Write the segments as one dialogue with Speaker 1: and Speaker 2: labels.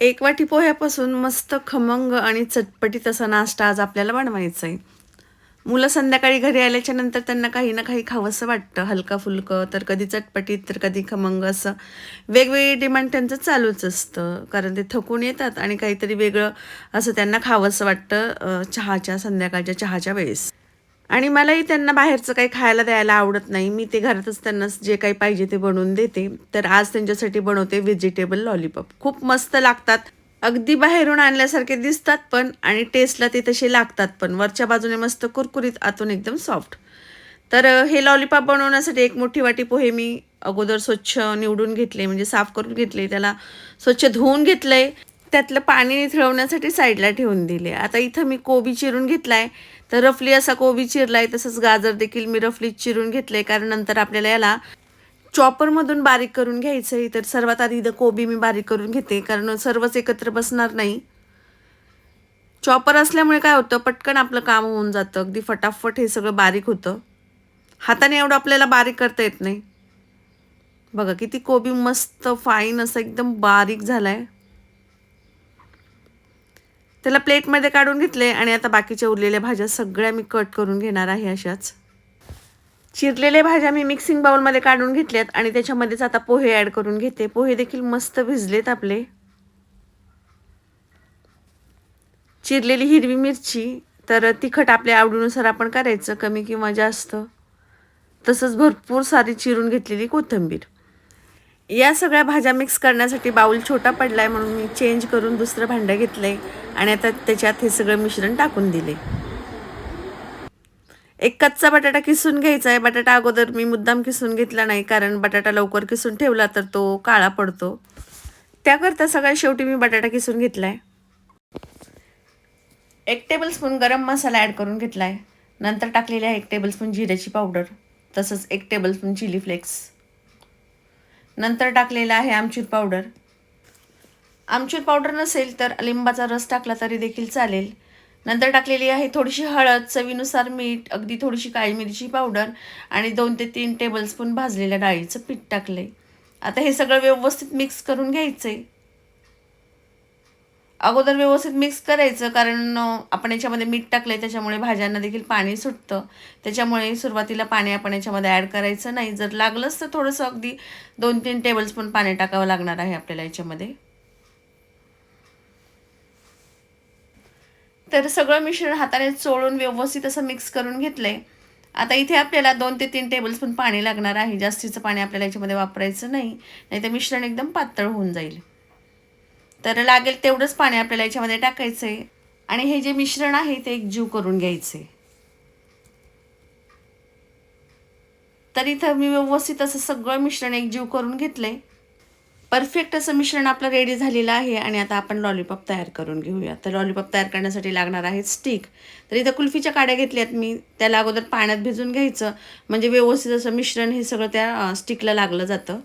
Speaker 1: एक वाटी पोह्यापासून मस्त खमंग आणि चटपटीत असा नाश्ता आज आपल्याला बनवायचा आहे मुलं संध्याकाळी घरी आल्याच्यानंतर त्यांना काही ना काही खावंसं वाटतं. हलका फुलकं तर कधी चटपटीत तर कधी खमंग असं. वेगवेगळी डिमांड त्यांचं चालूच असतं. कारण ते थकून येतात आणि काहीतरी वेगळं असं त्यांना खावंसं वाटतं चहाच्या संध्याकाळच्या चहाच्या वेळेस. आणि मलाही त्यांना बाहेरचं काही खायला द्यायला आवडत नाही. मी ते घरातच त्यांना जे काही पाहिजे ते बनवून देते. तर आज त्यांच्यासाठी बनवते व्हेजिटेबल लॉलीपॉप खूप मस्त लागतात. अगदी बाहेरून आणल्यासारखे दिसतात पण आणि टेस्टला ते तसे लागतात पण. वरच्या बाजूने मस्त कुरकुरीत आतून एकदम सॉफ्ट तर हे लॉलीपॉप बनवण्यासाठी एक मोठी वाटी पोहे मी अगोदर स्वच्छ निवडून घेतले म्हणजे साफ करून घेतले. त्याला स्वच्छ धुवून घेतलंय. त्यातलं पाणी निथळवण्यासाठी साईडला ठेवून दिले. आता इथं मी कोबी चिरून घेतला आहे तर रफली असा कोबी चिरलाय तसंच गाजर देखील मी रफली चिरून घेतलं आहे कारण नंतर आपल्याला याला चॉपरमधून बारीक करून घ्यायचं आहे. तर सर्वात आधी इथं कोबी मी बारीक करून घेते. कारण सर्वच एकत्र बसणार नाही. चॉपर असल्यामुळे काय होतं पटकन आपलं काम होऊन जातं. अगदी फटाफट हे सगळं बारीक होतं. हाताने एवढं आपल्याला बारीक करता येत नाही. बघा किती कोबी मस्त फाईन असं एकदम बारीक झाला आहे त्याला प्लेटमध्ये काढून घेतले आणि आता बाकीच्या उरलेल्या भाज्या सगळ्या मी कट करून घेणार आहे अशाच. चिरलेल्या भाज्या मी मिक्सिंग बाउलमध्ये काढून घेतल्यात आणि त्याच्यामध्येच आता पोहे ॲड करून घेते. पोहे देखील मस्त भिजलेत आपले. चिरलेली हिरवी मिरची तर तिखट आपल्या आवडीनुसार आपण करायचं कमी किंवा जास्त. तसंच भरपूर सारी चिरून घेतलेली कोथिंबीर. या सगळ्या भाज्या मिक्स करण्यासाठी बाऊल छोटा पडला आहे म्हणून मी चेंज करून दुसरं भांडं घेतलंय आणि आता त्याच्यात हे सगळं मिश्रण टाकून दिले एक कच्चा बटाटा किसून घ्यायचा आहे बटाटा अगोदर मी मुद्दाम किसून घेतला नाही कारण बटाटा लवकर किसून ठेवला तर तो काळा पडतो. त्याकरता सगळ्यात शेवटी मी बटाटा किसून घेतला आहे एक टेबलस्पून गरम मसाला ॲड करून घेतला आहे नंतर टाकलेली आहे एक टेबलस्पून जिऱ्याची पावडर तसंच एक टेबलस्पून चिली फ्लेक्स नंतर टाकलेला आहे आमचूर पावडर आमचूर पावडर नसेल तर लिंबाचा रस टाकला तरी देखील चालेल. नंतर टाकलेली आहे थोडीशी हळद चवीनुसार मीठ अगदी थोडीशी काळी मिरची पावडर आणि दोन ते तीन टेबलस्पून भाजलेल्या डाळीचं पीठ टाकले आता हे सगळं व्यवस्थित मिक्स करून घ्यायचं आहे अगोदर व्यवस्थित मिक्स करायचं कारण आपण याच्यामध्ये मीठ टाकलंय त्याच्यामुळे भाज्यांना देखील पाणी सुटतं. त्याच्यामुळे सुरुवातीला पाणी आपण याच्यामध्ये ॲड करायचं नाही. जर लागलंच तर थोडंसं अगदी दोन तीन टेबलस्पून पाणी टाकावं लागणार आहे आपल्याला याच्यामध्ये. तर सगळं मिश्रण हाताने चोळून व्यवस्थित असं मिक्स करून घेतलं आहे आता इथे आपल्याला दोन ते तीन टेबलस्पून पाणी लागणार आहे. जास्तीचं पाणी आपल्याला याच्यामध्ये वापरायचं नाही. नाही तर मिश्रण एकदम पातळ होऊन जाईल. तर लागेल तेवढंच पाणी आपल्याला याच्यामध्ये टाकायचं आहे आणि हे जे मिश्रण आहे ते एक जीव करून घ्यायचे तर इथं मी व्यवस्थित असं सगळं मिश्रण एक जीव करून घेतलंय. परफेक्ट असं मिश्रण आपलं रेडी झालेलं आहे आणि आता आपण लॉलीपॉप तयार करून घेऊया. तर लॉलीपॉप तयार करण्यासाठी लागणार आहे स्टिक तर इथं कुल्फीच्या काड्या घेतल्यात मी. त्याला अगोदर पाण्यात भिजून घ्यायचं. म्हणजे व्यवस्थित असं मिश्रण हे सगळं त्या स्टिकला लागलं जातं.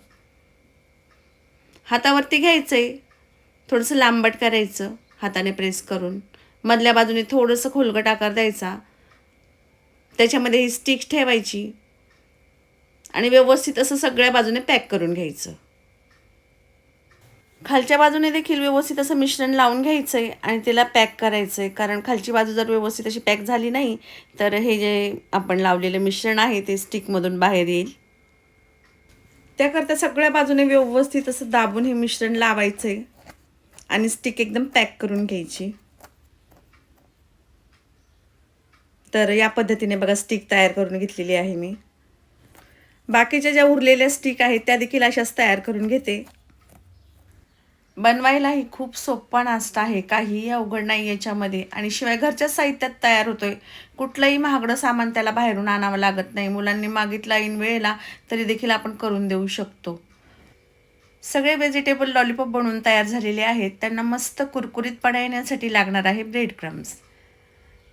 Speaker 1: हातावरती घ्यायचं आहे थोडंसं लांबट करायचं हाताने प्रेस करून. मधल्या बाजूने थोडंसं खोलगट आकार द्यायचा. त्याच्यामध्ये ही स्टिक ठेवायची. आणि व्यवस्थित असं सगळ्या बाजूने पॅक करून घ्यायचं. खालच्या बाजूने देखील व्यवस्थित असं मिश्रण लावून घ्यायचं आहे आणि त्याला पॅक करायचं आहे कारण खालची बाजू जर व्यवस्थित अशी पॅक झाली नाही तर हे जे आपण लावलेलं मिश्रण आहे ते स्टिकमधून बाहेर येईल. त्याकरता सगळ्या बाजूने व्यवस्थित असं दाबून हे मिश्रण लावायचं आहे आणि स्टिक एकदम पॅक करून घ्यायची. तर या पद्धतीने बघा स्टिक तयार करून घेतलेली आहे मी. बाकीच्या ज्या उरलेल्या स्टिक आहेत त्या देखील अशाच तयार करून घेते. बनवायलाही खूप सोपा नाश्ता आहे. काहीही अवघड नाही याच्यामध्ये. आणि शिवाय घरच्याच साहित्यात तयार होतोय. कुठलंही महागडं सामान त्याला बाहेरून आणावं लागत नाही. मुलांनी मागितला ऐन वेळेला तरी देखील आपण करून देऊ शकतो. सगळे व्हेजिटेबल लॉलीपॉप बनवून तयार झालेले आहेत. त्यांना मस्त कुरकुरीतपणा येण्यासाठी लागणार आहे ब्रेड क्रम्स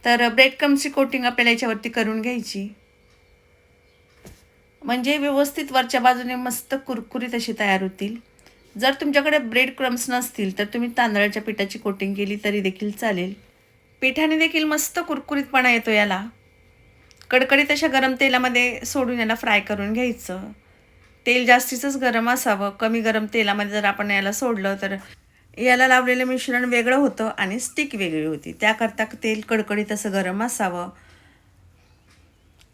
Speaker 1: तर ब्रेड क्रम्सची कोटिंग आपल्याला याच्यावरती करून घ्यायची. म्हणजे व्यवस्थित वरच्या बाजूने मस्त कुरकुरीत अशी तयार होतील. जर तुमच्याकडे ब्रेड क्रम्स नसतील तर तुम्ही तांदळाच्या पिठाची कोटिंग केली तरी देखील चालेल. पिठाने देखील मस्त कुरकुरीतपणा येतो याला. कडकडीत अशा गरम तेलामध्ये सोडून याला फ्राय करून घ्यायचं. तेल जास्तीचंच गरम असावं कमी गरम तेलामध्ये जर आपण याला सोडलं तर. याला लावलेलं मिश्रण वेगळं होतं आणि स्टिक वेगळी होती. त्याकरता तेल कडकडीत असं गरम असावं.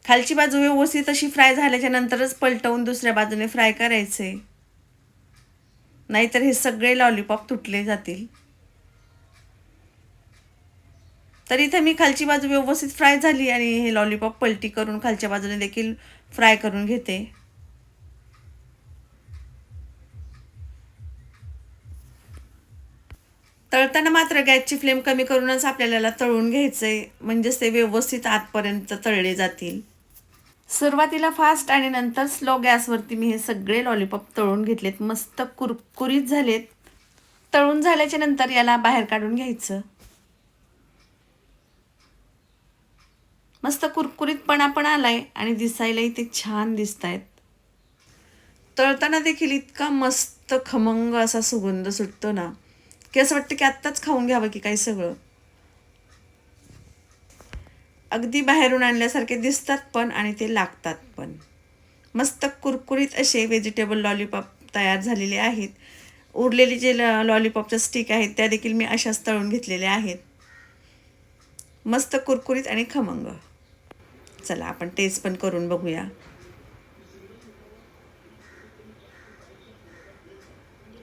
Speaker 1: खालची बाजू व्यवस्थित अशी फ्राय झाल्याच्या नंतरच पलटवून दुसऱ्या बाजूने फ्राय करायचे. नाहीतर हे सगळे लॉलीपॉप तुटले जातील. तर इथे मी खालची बाजू व्यवस्थित फ्राय झाली आणि हे लॉलीपॉप पलटी करून खालच्या बाजूने देखील फ्राय करून घेते. तळताना मात्र गॅसची फ्लेम कमी करूनच आपल्याला याला तळून आहे म्हणजेच ते व्यवस्थित आतपर्यंत तळले जातील. सुरुवातीला फास्ट आणि नंतर स्लो गॅसवरती मी हे सगळे लॉलीपॉप तळून घेतलेत. मस्त कुरकुरीत झालेत. तळून झाल्याच्यानंतर याला बाहेर काढून घ्यायचं. मस्त कुरकुरीतपणा पण आलाय आणि दिसायलाही ते छान दिसत आहेत तळताना देखील इतका मस्त खमंग असा सुगंध सुटतो ना. की असं वाटतं की आत्ताच खाऊन घ्यावं की काय सगळं. अगदी बाहेरून आणल्यासारखे दिसतात पण आणि ते लागतात पण. मस्त कुरकुरीत असे व्हेजिटेबल लॉलीपॉप तयार झालेले आहेत. उरलेले जे लॉलीपॉपच्या स्टिक आहेत त्या देखील मी अशाच तळून घेतलेल्या आहेत. मस्त कुरकुरीत आणि खमंग. चला आपण टेस्ट पण करून बघूया.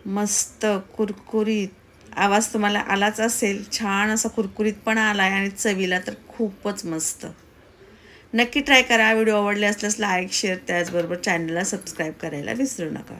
Speaker 1: मस्त कुरकुरीत. आवाज तुम्हाला आलाच असेल छान असा कुरकुरीत पण आला आहे आणि चवीला तर खूपच मस्त. नक्की ट्राय करा. व्हिडिओ आवडले असल्यास लाईक शेअर त्याचबरोबर चॅनलला सबस्क्राईब करायला विसरू नका.